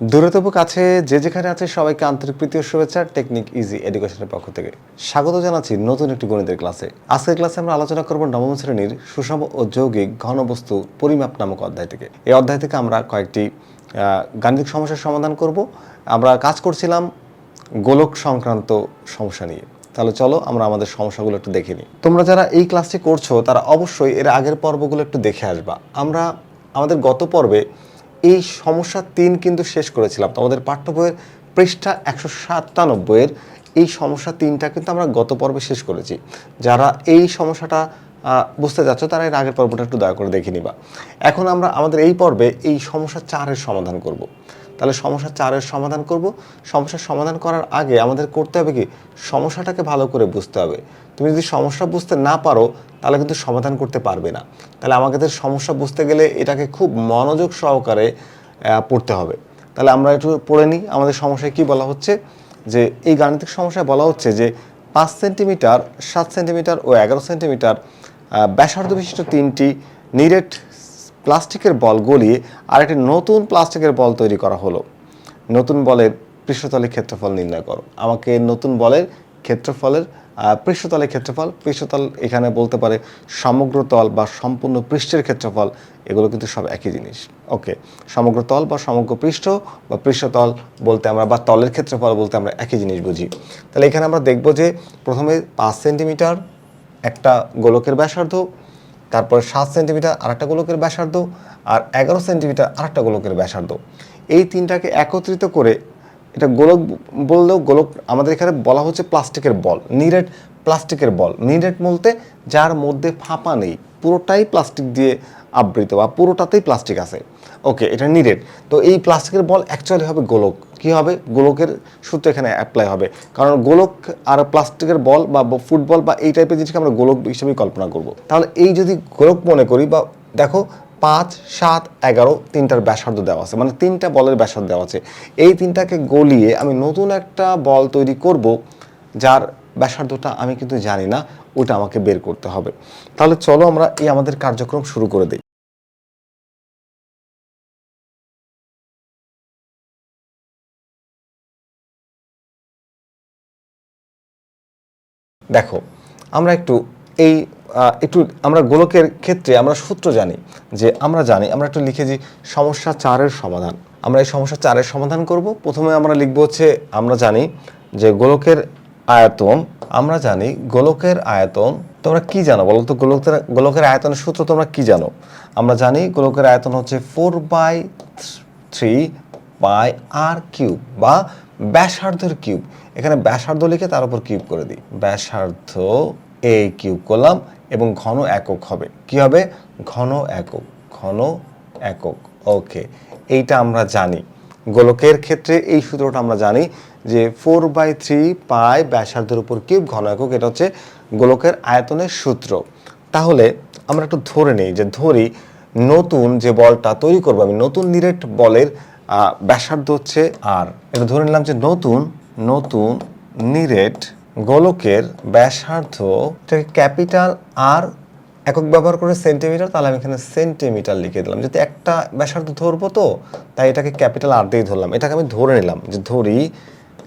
দূরে তবু কাছে, যে যেখানে আছে, সবাইকে আন্তরিক প্রীতি শুভেচ্ছা। টেকনিক ইজি এডুকেশনের পক্ষ থেকে স্বাগত জানাচ্ছি নতুন একটি গণিতের ক্লাসে। আজকের ক্লাসে আমরা আলোচনা করব নবম শ্রেণির সুষম ও যৌগিক ঘনবস্তু পরিমাপ নামক অধ্যায় থেকে। এই অধ্যায় থেকে আমরা কয়েকটি গাণিতিক সমস্যার সমাধান করব। আমরা কাজ করছিলাম গোলক সংক্রান্ত সমস্যা নিয়ে। তাহলে চলো আমরা আমাদের সমস্যাগুলো একটু দেখে নিই। তোমরা যারা এই ক্লাসটি করছ, তারা অবশ্যই এর আগের পর্বগুলো একটু দেখে আসবা। আমরা আমাদের গত পর্বে এই সমস্যা তিন কিন্তু শেষ করেছিলাম। তোমাদের পাঠ্য বইয়ের পৃষ্ঠা একশো সাতানব্বইয়ের এই সমস্যা তিনটা কিন্তু আমরা গত পর্বে শেষ করেছি। যারা এই সমস্যাটা বুঝতে যাচ্ছ তারা এর আগের পর্বটা একটু দয়া করে দেখে নিবা। এখন আমরা আমাদের এই পর্বে এই সমস্যা চারের সমাধান করব। তাহলে সমস্যা চারের সমাধান করব। সমস্যার সমাধান করার আগে আমাদের করতে হবে কি? সমস্যাটাকে ভালো করে বুঝতে হবে। তুমি যদি সমস্যা বুঝতে না পারো, তাহলে কিন্তু সমাধান করতে পারবে না। তাহলে আমাদের সমস্যা বুঝতে গেলে এটাকে খুব মনোযোগ সহকারে পড়তে হবে। তাহলে আমরা একটু পড়ে নিই। আমাদের সমস্যায় কি বলা হচ্ছে? যে এই গাণিতিক সমস্যায় বলা হচ্ছে যে পাঁচ সেন্টিমিটার, সাত সেন্টিমিটার ও এগারো সেন্টিমিটার ব্যাসার্ধ বিশিষ্ট তিনটি নিরেট প্লাস্টিকের বল গলিয়ে আরেকটি নতুন প্লাস্টিকের বল তৈরি করা হলো। নতুন বলের পৃষ্ঠতলের ক্ষেত্রফল নির্ণয় করো। আমাকে নতুন বলের ক্ষেত্রফলের পৃষ্ঠতলের ক্ষেত্রফল, পৃষ্ঠতল এখানে বলতে পারে সমগ্র তল বা সম্পূর্ণ পৃষ্ঠের ক্ষেত্রফল, এগুলো কিন্তু সব একই জিনিস। ওকে, সমগ্র তল বা সমগ্র পৃষ্ঠ বা পৃষ্ঠতল বলতে আমরা, বা তলের ক্ষেত্রফল বলতে আমরা একই জিনিস বুঝি। তাহলে এখানে আমরা দেখব যে প্রথমে পাঁচ সেন্টিমিটার একটা গোলকের ব্যাসার্ধ তারপর সাত সেন্টিমিটার আর একটা গোলকের ব্যাসার্ধ আর এগারো সেন্টিমিটার আরেকটা গোলকের ব্যাসার্ধ। এই তিনটাকে একত্রিত করে এটা গোলক বললেও গোলক আমাদের এখানে বলা হচ্ছে প্লাস্টিকের বল, নিরেট প্লাস্টিকের বল। নিরেট বলতে যার মধ্যে ফাঁপা নেই, পুরোটাই প্লাস্টিক দিয়ে আবৃত বা পুরোটাতেই প্লাস্টিক আছে। ওকে এটা নিরেট তো এই প্লাস্টিকের বল অ্যাকচুয়ালি হবে গোলক। কি হবে? গোলকের সূত্র এখানে অ্যাপ্লাই হবে। কারণ গোলক আর প্লাস্টিকের বল বা ফুটবল বা এই টাইপের জিনিসকে আমরা গোলক হিসেবেই কল্পনা করব। তাহলে এই যদি গোলক মনে করি বা দেখো, পাঁচ, সাত, এগারো তিনটার ব্যাসার্ধ দেওয়া আছে। মানে তিনটা বলের ব্যাসার্ধ দেওয়া আছে। এই তিনটাকে গলিয়ে আমি নতুন একটা বল তৈরি করব, যার ব্যাসার্ধটা আমি কিন্তু জানি না, ওটা আমাকে বের করতে হবে। তাহলে চলো আমরা এই আমাদের কার্যক্রম শুরু করে দিই। দেখো, আমরা একটু এই একটু আমরা গোলকের ক্ষেত্রে আমরা সূত্র জানি যে আমরা জানি, আমরা একটু লিখে যে সমস্যা চারের সমাধান। আমরা এই সমস্যা চারের সমাধান করব। প্রথমে আমরা লিখব হচ্ছে, আমরা জানি যে গোলকের আয়তন, আমরা জানি গোলকের আয়তন, তোমরা কি জানো বলো তো, গোলকের গোলকের আয়তনের সূত্র তোমরা কি জানো? আমরা জানি গোলকের আয়তন হচ্ছে four by three by r cube বা ব্যাসার্ধের কিউব। এখানে ব্যাসার্ধ লিখে তার উপর কিউব করে দিই। ব্যাসার্ধ এ কিউব করলাম এবং ঘন একক হবে। কি হবে? ঘন একক ঘন একক। ওকে এইটা আমরা জানি। গোলকের ক্ষেত্রে এই সূত্রটা আমরা জানি যে ফোর বাই থ্রি পাই ব্যাসার্ধের উপর কিউব, ঘন একক, এটা হচ্ছে গোলকের আয়তনের সূত্র। তাহলে আমরা একটু ধরে নিই যে ধরি নতুন যে বলটা তৈরি করব, আমি নতুন নিরেট বলের ব্যাসার্ধ হচ্ছে আর এটা ধরে নিলাম যে নতুন নতুন, নিরেট, গোলকের ব্যাসার্ধ ক্যাপিটাল আর একক ব্যবহার করে সেন্টিমিটার, তাহলে আমি এখানে সেন্টিমিটার লিখে দিলাম। যদি একটা ব্যাসার্ধ ধরবো তো, তাই এটাকে ক্যাপিটাল আর দিয়ে ধরলাম। এটাকে আমি ধরে নিলাম যে ধরি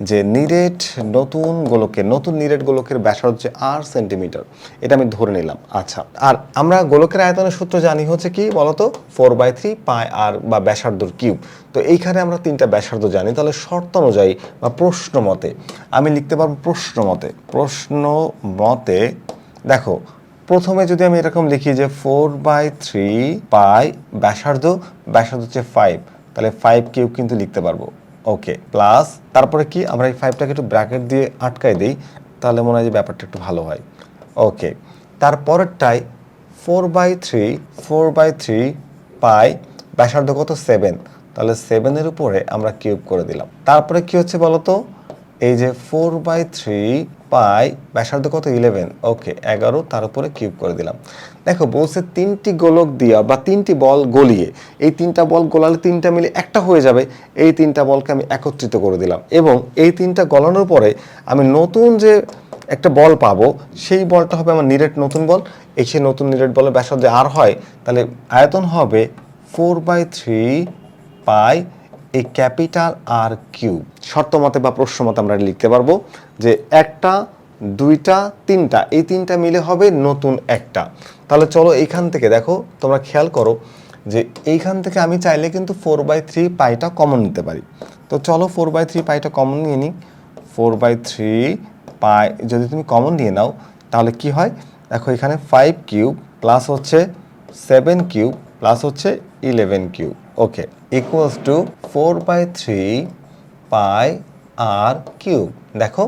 যে নিরেট নতুন গোলকের, নতুন নিরেট গোলকের ব্যাসার্ধ হচ্ছে আর সেন্টিমিটার এটা আমি ধরে নিলাম। আচ্ছা আর আমরা গোলকের আয়তনের সূত্র জানি হচ্ছে কি বলতো? Four by three pi r বা ব্যাসার্ধর কিউব তো এইখানে আমরা তিনটা ব্যাসার্ধ জানি, তাহলে শর্ত অনুযায়ী বা প্রশ্ন মতে, আমি লিখতে পারব প্রশ্ন মতে। প্রশ্ন মতে, দেখো, প্রথমে যদি আমি এরকম লিখি যে ফোর বাই থ্রি পাই ব্যাসার্ধ ব্যাসার্ধ হচ্ছে ফাইভ তাহলে ফাইভ কিউব কিন্তু লিখতে পারব। ওকে প্লাস তারপরে কি আমরা এই ফাইভটাকে একটু ব্র্যাকেট দিয়ে আটকাই দিই, তাহলে মনে হয় যে ব্যাপারটা একটু ভালো হয়। Okay তারপরেরটাই four by three four by three pi ব্যাসার্ধ কত? সেভেন তাহলে সেভেনের উপরে আমরা কিউব করে দিলাম। তারপরে কি হচ্ছে বলতো? এই যে ফোর বাই থ্রি পাই ব্যাসার্ধ কত? ইলেভেন ওকে এগারো, তার উপরে কিউব করে দিলাম। দেখো, বলছে তিনটি গোলক দিয়া বা তিনটি বল গলিয়ে, এই তিনটা বল গোলালে তিনটা মিলে একটা হয়ে যাবে, এই তিনটা বলকে আমি একত্রিত করে দিলাম। এবং এই তিনটা গলানোর পরে আমি নতুন যে একটা বল পাবো, সেই বলটা হবে আমার নিরেট নতুন বল। এই সেই নতুন নিরেট বলে ব্যাসার্ধ আর হয়, তাহলে আয়তন হবে ফোর বাই থ্রি পাই এই ক্যাপিটাল আর কিউব শর্ত মতে বা প্রশ্ন মতে আমরা লিখতে পারব যে একটা, দুইটা, তিনটা, এই তিনটা মিলে হবে নতুন একটা। তাহলে চলো এইখান থেকে দেখো, তোমরা খেয়াল করো যে এইখান থেকে আমি চাইলে কিন্তু ফোর বাই থ্রি পাইটা কমন নিতে পারি। তো চলো ফোর বাই থ্রি পাইটা কমন নিয়ে নিই। ফোর বাই থ্রি পাই যদি তুমি কমন নিয়ে নাও, তাহলে কি হয়? দেখো এখানে ফাইভ কিউব প্লাস হচ্ছে সেভেন কিউব প্লাস হচ্ছে eleven cube okay equals to four by three pi r cube দেখো,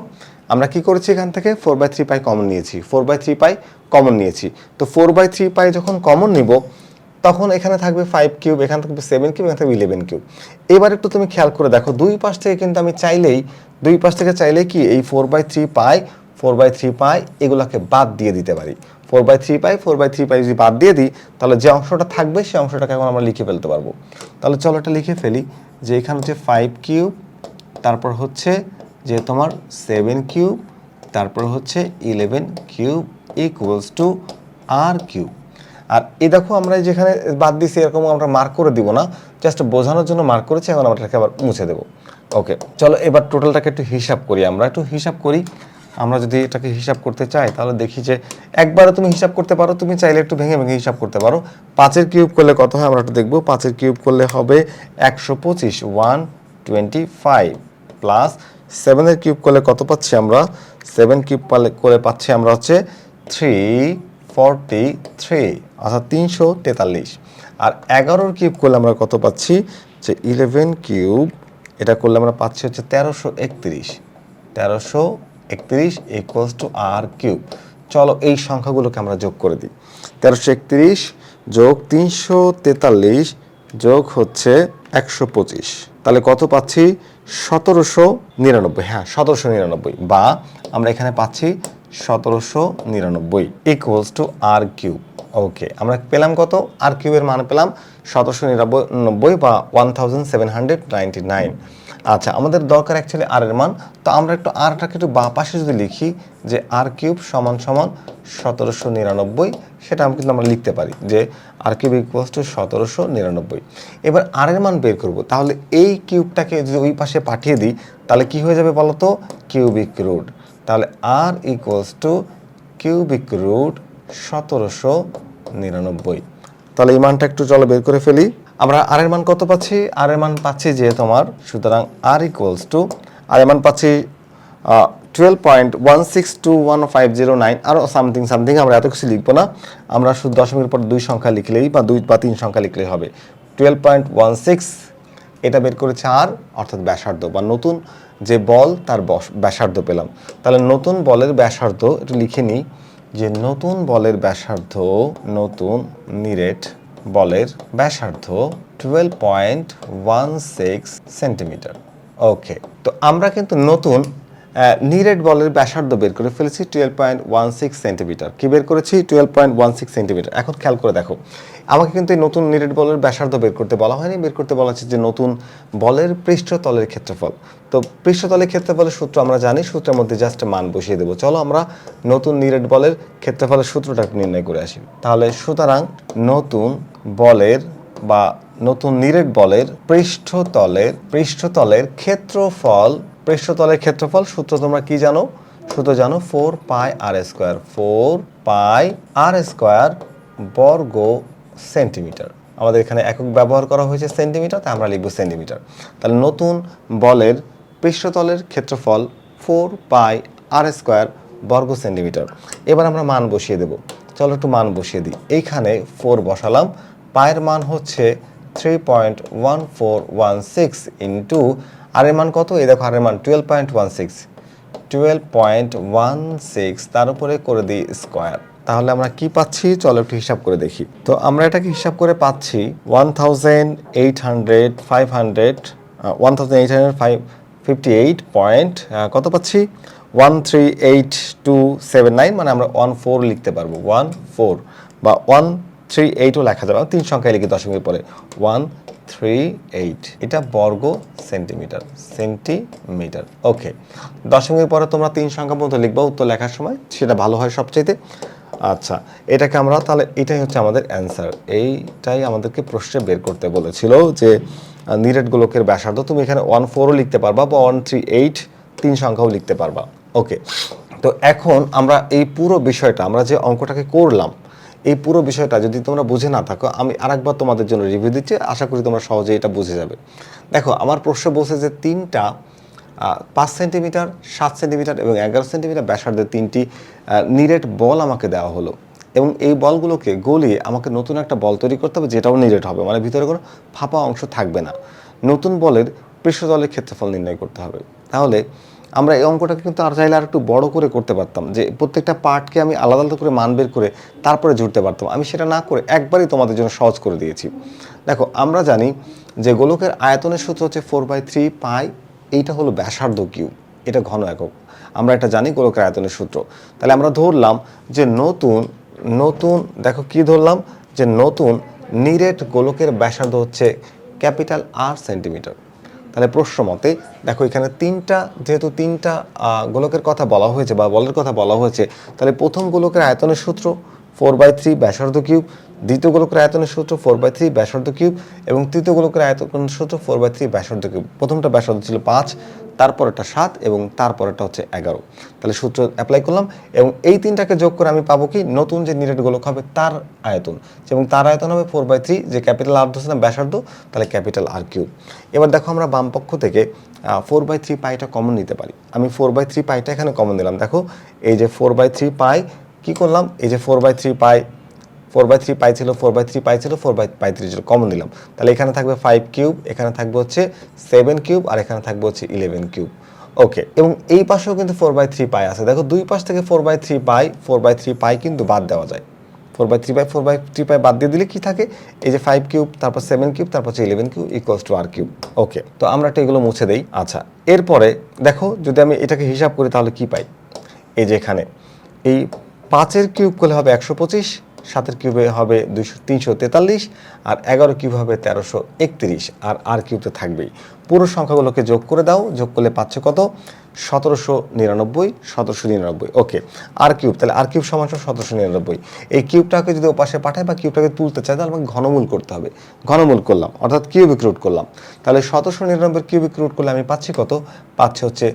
আমরা কি করেছি এখান থেকে? Four by three pi common নিয়েছি। Four by three pi common নিয়েছি। তো ফোর বাই থ্রি পাই যখন কমন নিব, তখন এখানে থাকবে ফাইভ কিউব এখানে থাকবে সেভেন কিউব এখানে থাকবে ইলেভেন কিউব এবার একটু তুমি খেয়াল করে দেখো, দুই পাশ থেকে কিন্তু আমি চাইলেই, দুই পাশ থেকে চাইলেই কি এই four by three pi four by three pi এগুলোকে বাদ দিয়ে দিতে পারি। Four by three pi four by three pi যদি বাদ দিয়ে দিই, তাহলে যে অংশটা থাকবে, সেই অংশটাকে এখন আমরা লিখে ফেলতে পারব। তাহলে চলো এটা লিখে ফেলি যে এখানে হচ্ছে ফাইভ কিউব তারপর হচ্ছে যে তোমার সেভেন কিউব তারপর হচ্ছে eleven cube equals to r cube আর এ দেখো আমরা যেখানে বাদ দিছি এরকম আমরা মার্ক করে দিব না জাস্ট বোঝানোর জন্য মার্ক করেছি, এখন আমরা এটাকে আবার মুছে দেবো। ওকে চলো এবার টোটালটাকে একটু হিসাব করি আমরা, একটু হিসাব করি আমরা যদি এটাকে হিসাব করতে চাই, তাহলে দেখি যে একবারে তুমি হিসাব করতে পারো, তুমি চাইলে একটু ভেঙে ভেঙে হিসাব করতে পারো। পাঁচের কিউব করলে কত হয়? আমরা একটু দেখব। পাঁচের কিউব করলে হবে একশো পঁচিশ ওয়ান টোয়েন্টি ফাইভ প্লাস সেভেনের কিউব করলে কত পাচ্ছি আমরা? সেভেন কিউব করে পাচ্ছি আমরা হচ্ছে থ্রি ফর্টি থ্রি অর্থাৎ তিনশো তেতাল্লিশ। আর এগারোর কিউব করলে আমরা কত পাচ্ছি? যে ইলেভেন কিউব, এটা করলে আমরা পাচ্ছি হচ্ছে তেরোশো একত্রিশ। তেরোশো একত্রিশ ইকুয়ালস টু আর কিউব চলো এই সংখ্যাগুলোকে আমরা যোগ করে দিই। তেরোশো একত্রিশ যোগ তিনশো তেতাল্লিশ যোগ হচ্ছে একশো পঁচিশ। তাহলে কত পাচ্ছি? সতেরোশো নিরানব্বই। হ্যাঁ সতেরোশো নিরানব্বই বা আমরা এখানে পাচ্ছি সতেরোশো নিরানব্বই equals to r cube okay আমরা পেলাম কত? আর কিউবের মান পেলাম সতেরোশো নিরানব্বই বা one thousand seven hundred ninety nine আচ্ছা আমাদের দরকার অ্যাকচুয়ালি আর এর মান। তো আমরা একটু আরটাকে একটু বা পাশে যদি লিখি, যে আর কিউব সমান সমান সতেরোশো নিরানব্বই, সেটা আমি কিন্তু আমরা লিখতে পারি, যে আর কিউব ইকুয়ালস টু সতেরোশো নিরানব্বই। এবার আর এর মান বের করব, তাহলে এই কিউবটাকে যদি ওই পাশে পাঠিয়ে দিই, তাহলে কি হয়ে যাবে বলো তো কিউবিক রুট। তাহলে r equals to cubic root সতেরোশো নিরানব্বই। তাহলে এই মানটা একটু চলো বের করে ফেলি। আমরা আর এর মান কত পাচ্ছি? আর এর মান পাচ্ছি যে তোমার সুতরাং আর ইকুয়ালস টু আর এর মান পাচ্ছি twelve point one six two one five zero nine আরও সামথিং সামথিং আমরা এত কিছু লিখব না। আমরা শুধু দশমিকের পর দুই সংখ্যা লিখলেই বা দুই বা তিন সংখ্যা লিখলেই হবে। টুয়েলভ পয়েন্ট ওয়ান সিক্স এটা বের করেছে আর অর্থাৎ ব্যাসার্ধ, বা নতুন যে বল, তার ব্যাসার্ধ পেলাম। তাহলে নতুন বলের ব্যাসার্ধ একটু লিখে নিই যে নতুন বলের ব্যাসার্ধ, নতুন, নিরেট বলের ব্যাসার্ধ twelve point one six centimeter okay তো আমরা কিন্তু নতুন নিরেট বলের ব্যাসার্ধ বের করে ফেলেছি twelve point one six centimeter কি বের করেছি? Twelve point one six centimeter এখন খেয়াল করে দেখো। আমাকে কিন্তু এই নতুন নিরেট বলের ব্যাসার্ধ বের করতে বলা হয়নি। বের করতে বলা হচ্ছে যে নতুন বলের পৃষ্ঠতলের ক্ষেত্রফল। তো পৃষ্ঠতলের ক্ষেত্রফলের সূত্র আমরা জানি। সূত্রের মধ্যে জাস্ট মান বসিয়ে দেবো। চলো আমরা নতুন নিরেট বলের ক্ষেত্রফলের সূত্রটা নির্ণয় করে আসি। তাহলে সুতরাং নতুন বলের বা নতুন নিরেট বলের পৃষ্ঠতলের পৃষ্ঠতলের ক্ষেত্রফল পৃষ্ঠতলের ক্ষেত্রফল, সূত্র তোমরা কি জানো? সূত্র জানো four pi r square four pi r square বর্গ সেন্টিমিটার আমাদের এখানে একক ব্যবহার করা হয়েছে সেন্টিমিটার তাই আমরা লিখব সেন্টিমিটার তাহলে নতুন বলের পৃষ্ঠতলের ক্ষেত্রফল ফোর পাই আর স্কোয়ার বর্গ সেন্টিমিটার এবার আমরা মান বসিয়ে দেব। চলো একটু মান বসিয়ে দিই। এইখানে ফোর বসালাম। পায়ের মান হচ্ছে three point one four one six into r এর মান কত? এই দেখো আর এর মান twelve point one six twelve point one six তার উপরে করে দিই স্কোয়ার তাহলে আমরা কি পাচ্ছি? চলো একটু হিসাব করে দেখি। তো আমরা এটাকে হিসাব করে পাচ্ছি one thousand eight hundred five hundred one thousand eight hundred five fifty eight point কত পাচ্ছি? One three eight two seven nine মানে আমরা ওয়ান ফোর লিখতে পারব ওয়ান ফোর বা ওয়ান থ্রি এইটও লেখা যাবে তিন সংখ্যায় লিখি দশমিকের পরে। ওয়ান থ্রি এইট এটা বর্গ সেন্টিমিটার সেন্টিমিটার। ওকে দশমিকের পরে তোমরা তিন সংখ্যা পর্যন্ত লিখবা উত্তর লেখার সময়, সেটা ভালো হয় সবচাইতে। আচ্ছা এটাকে আমরা তাহলে এটাই হচ্ছে আমাদের অ্যান্সার এইটাই আমাদেরকে প্রশ্নে বের করতে বলেছিল যে নিরেট গোলকের ব্যাসার্ধ তুমি এখানে ওয়ান ফোরও লিখতে পারবা বা ওয়ান থ্রি এইট তিন সংখ্যাও লিখতে পারবা। ওকে তো এখন আমরা এই পুরো বিষয়টা, আমরা যে অঙ্কটাকে করলাম এই পুরো বিষয়টা যদি তোমরা বুঝে না থাকো, আমি আরেকবার তোমাদের জন্য রিভিউ দিচ্ছি, আশা করি তোমরা সহজে এটা বুঝে যাবে। দেখো, আমার প্রশ্ন বলছে যে তিনটা পাঁচ সেন্টিমিটার সাত সেন্টিমিটার এবং এগারো সেন্টিমিটার ব্যাসার্ধের তিনটি নিরেট বল আমাকে দেওয়া হলো। এবং এই বলগুলোকে গলিয়ে আমাকে নতুন একটা বল তৈরি করতে হবে, যেটাও নিরেট হবে। মানে ভিতরে কোনো ফাঁপা অংশ থাকবে না। নতুন বলের পৃষ্ঠতলের ক্ষেত্রফল নির্ণয় করতে হবে। তাহলে আমরা এই অঙ্কটাকে কিন্তু আর চাইলে আর একটু বড় করে করতে পারতাম, যে প্রত্যেকটা পার্টকে আমি আলাদা আলাদা করে মান বের করে তারপরে জুড়তে পারতাম। আমি সেটা না করে একবারই তোমাদের জন্য সহজ করে দিয়েছি। দেখো, আমরা জানি যে গোলকের আয়তনের সূত্র হচ্ছে ফোর বাই থ্রি পাই এইটা হলো ব্যাসার্ধ কিউ এটা ঘন একক। আমরা এটা জানি গোলকের আয়তনের সূত্র। তাহলে আমরা ধরলাম যে নতুন নতুন, দেখো কি ধরলাম? যে নতুন, নিরেট গোলকের ব্যাসার্ধ হচ্ছে ক্যাপিটাল আর সেন্টিমিটার তাহলে প্রশ্ন মতে, দেখো এখানে তিনটা, যেহেতু তিনটা গোলকের কথা বলা হয়েছে বা বলের কথা বলা হয়েছে, তাহলে প্রথম গোলকের আয়তনের সূত্র ফোর বাই থ্রি ব্যাসার্ধ কিউব দ্বিতীয় গোলকের আয়তনের সূত্র ফোর বাই থ্রি ব্যাসার্ধ কিউব, এবং তৃতীয় গোলকের আয়তনের সূত্র ফোর বাই থ্রি ব্যাসার্ধ কিউব। প্রথমটা ব্যাসার্ধ ছিল পাঁচ, তারপরেরটা সাত, এবং তারপরেরটা হচ্ছে এগারো। তাহলে সূত্র অ্যাপ্লাই করলাম, এবং এই তিনটাকে যোগ করে আমি পাবো কি? নতুন যে নিরেট গোলক হবে তার আয়তন। এবং তার আয়তন হবে ফোর বাই থ্রি যে ক্যাপিটাল আর ধরছিলাম ব্যাসার্ধ, তাহলে ক্যাপিটাল আর কিউব। এবার দেখো আমরা বাম পক্ষ থেকে ফোর বাই থ্রি পাইটা কমন নিতে পারি। আমি ফোর বাই থ্রি পাইটা এখানে কমন দিলাম। দেখো, এই যে ফোর বাই থ্রি পাই কী করলাম? এই যে four by three pi four by three pi ছিল ফোর বাই থ্রি পাই ছিল ফোর বাই পাই থ্রি ছিল কমন দিলাম তাহলে এখানে থাকবে ফাইভ কিউব এখানে থাকবে হচ্ছে সেভেন কিউব আর এখানে থাকবে হচ্ছে ইলেভেন কিউব ওকে এবং এই পাশেও কিন্তু ফোর বাই থ্রি পাই আছে। দেখো দুই পাশ থেকে four by three pi four by three pi কিন্তু বাদ দেওয়া যায়। Four by three by four by three pi বাদ দিয়ে দিলে কি থাকে? এই যে ফাইভ কিউব তারপর সেভেন কিউব তারপর হচ্ছে eleven cube equals to r cube okay তো আমরা একটা এগুলো মুছে দেই। আচ্ছা এরপরে দেখো যদি আমি এটাকে হিসাব করি তাহলে কি পাই? এই যে এখানে, এই পাঁচের কিউব করলে হবে একশো পঁচিশ সাতের কিউবে হবে দুইশো তিনশো তেতাল্লিশ আর এগারো কিউব হবে তেরোশো একত্রিশ। আর আর কিউব থাকবেই। পুরো সংখ্যাগুলোকে যোগ করে দাও। যোগ করলে পাচ্ছে কত? সতেরোশো নিরানব্বই সতেরোশো নিরানব্বই। Okay, r cube. তাহলে আর কিউব সমান সতেরোশো নিরানব্বই। এই কিউবটাকে যদি ওপাশে পাঠায় বা কিউবটাকে তুলতে চাই তাহলে আমাকে ঘনমূল করতে হবে। ঘনমূল করলাম, অর্থাৎ কিউবিক রুট করলাম। তাহলে সতেরোশো নিরানব্বই কিউবিক রুট করলে আমি পাচ্ছি কত? পাচ্ছে হচ্ছে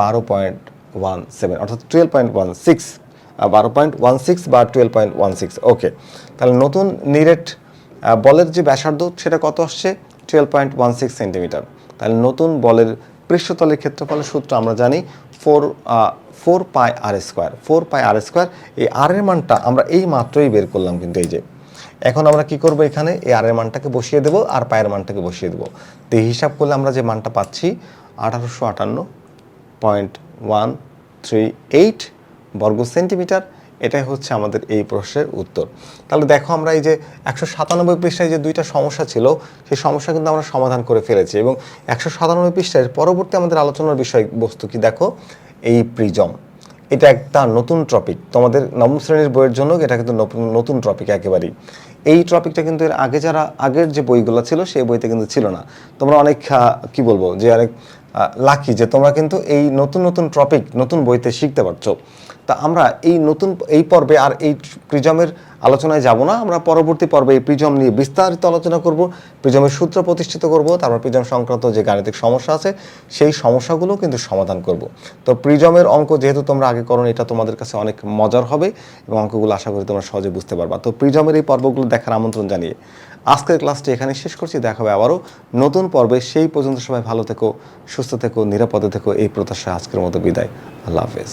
বারো পয়েন্ট ওয়ান সেভেন, অর্থাৎ টুয়েলভ পয়েন্ট ওয়ান সিক্স বারো পয়েন্ট ওয়ান সিক্স বা twelve point one six. Okay, তাহলে নতুন নিরেট বলের যে ব্যাসার্ধ, সেটা কত আসছে? Twelve point one six centimeter. তাহলে নতুন বলের পৃষ্ঠতলের ক্ষেত্রফলের সূত্র আমরা জানি four four pi r square. Four pi r square, এই আর এর মানটা আমরা এই মাত্রই বের করলাম কিন্তু এই যে। এখন আমরা কি করব এখানে? এই আর এর মানটাকে বসিয়ে দেবো আর পায়ের মানটাকে বসিয়ে দেবো। তো এই হিসাব করলে আমরা যে মানটা পাচ্ছি, আঠারোশো আটান্ন পয়েন্ট ওয়ান থ্রি এইট বর্গ সেন্টিমিটার, এটাই হচ্ছে আমাদের এই প্রশ্নের উত্তর। তাহলে দেখো আমরা এই যে একশো সাতানব্বই পৃষ্ঠায় যে দুইটা সমস্যা ছিল, সেই সমস্যা কিন্তু আমরা সমাধান করে ফেলেছি এবং একশো সাতানব্বই পৃষ্ঠায় পরবর্তী আমাদের আলোচনার বিষয়বস্তু কি দেখো? এই প্রিজম। এটা একটা নতুন টপিক। তোমাদের নবম শ্রেণির বইয়ের জন্য এটা কিন্তু নতুন- টপিক একেবারেই। এই টপিকটা কিন্তু এর আগে যারা, আগের যে বইগুলো ছিল, সেই বইতে কিন্তু ছিল না। তোমরা অনেক কি বলব, যে অনেক লাকি যে তোমরা কিন্তু এই নতুন নতুন টপিক, নতুন বইতে শিখতে পারছ। তা আমরা এই নতুন এই পর্বে আর এই প্রিজমের আলোচনায় যাব না। আমরা পরবর্তী পর্বে এই প্রিজম নিয়ে বিস্তারিত আলোচনা করব, প্রিজমের সূত্র প্রতিষ্ঠিত করব, তারপর প্রিজম সংক্রান্ত যে গাণিতিক সমস্যা আছে, সেই সমস্যাগুলো কিন্তু সমাধান করব। তো প্রিজমের অঙ্ক যেহেতু তোমরা আগে করো এটা তোমাদের কাছে অনেক মজার হবে এবং অঙ্কগুলো আশা করি তোমরা সহজে বুঝতে পারবা। তো প্রিজমের এই পর্বগুলো দেখার আমন্ত্রণ জানিয়ে আজকের ক্লাসটি এখানে শেষ করছি। দেখা হবে আবারও নতুন পর্বে। সেই পর্যন্ত সবাই ভালো থেকো, সুস্থ থেকো, নিরাপদে থেকো। এই প্রত্যাশা আজকের মতো বিদায়। আল্লাহ হাফেজ।